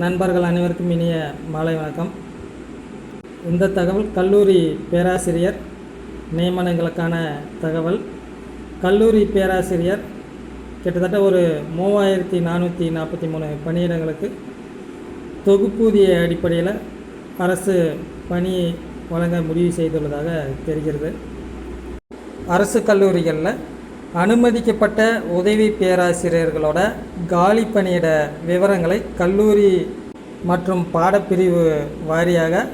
நண்பர்கள் அனைவருக்கும் இனிய மாலை வணக்கம். இந்த தகவல் கல்லூரி பேராசிரியர் நியமனங்களுக்கான தகவல். கல்லூரி பேராசிரியர் கிட்டத்தட்ட ஒரு மூவாயிரத்தி நானூற்றி நாற்பத்தி மூணு பணியிடங்களுக்கு தொகுப்பூதிய அடிப்படையில் அரசு பணி வழங்க முடிவு செய்துள்ளதாக தெரிகிறது. அரசு கல்லூரிகளில் அனுமதிக்கப்பட்ட உதவி பேராசிரியர்களோட காலி பணியிட விவரங்களை கல்லூரி மற்றும் பாடப்பிரிவு வாரியாக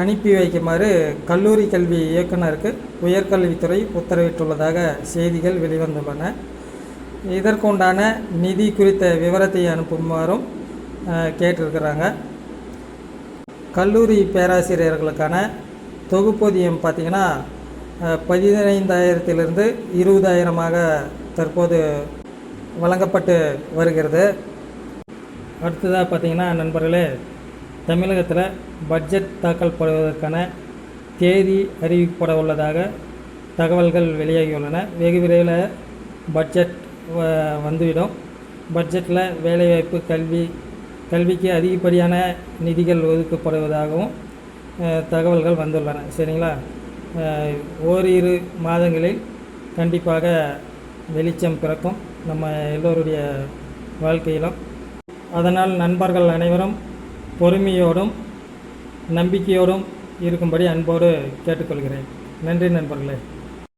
அனுப்பி வைக்குமாறு கல்லூரி கல்வி இயக்குனருக்கு உயர்கல்வித்துறை உத்தரவிட்டுள்ளதாக செய்திகள் வெளிவந்துள்ளன. இதற்குண்டான நிதி குறித்த விவரத்தை அனுப்புமாறும் கேட்டிருக்கிறாங்க. கல்லூரி பேராசிரியர்களுக்கான தொகுப்பூதியம் பார்த்திங்கன்னா பதினைந்தாயிரத்திலிருந்து இருபதாயிரமாக தற்போது வழங்கப்பட்டு வருகிறது. அடுத்ததாக பார்த்திங்கன்னா நண்பர்களே தமிழகத்தில் பட்ஜெட் தாக்கல் படுவதற்கான தேதி அறிவிக்கப்பட உள்ளதாக தகவல்கள் வெளியாகியுள்ளன. வெகு விரைவில் பட்ஜெட் வ- வந்துவிடும். பட்ஜெட்டில் வேலைவாய்ப்பு கல்வி கல்விக்கு அதிகப்படியான நிதிகள் ஒதுக்கப்படுவதாகவும் தகவல்கள் வந்துள்ளன. சரிங்களா? ஓரிரு மாதங்களில் கண்டிப்பாக வெளிச்சம் பிறக்கும் நம்ம எல்லோருடைய வாழ்க்கையிலும். அதனால் நண்பர்கள் அனைவரும் பொறுமையோடும் நம்பிக்கையோடும் இருக்கும்படி அன்போடு கேட்டுக்கொள்கிறேன். நன்றி நண்பர்களே.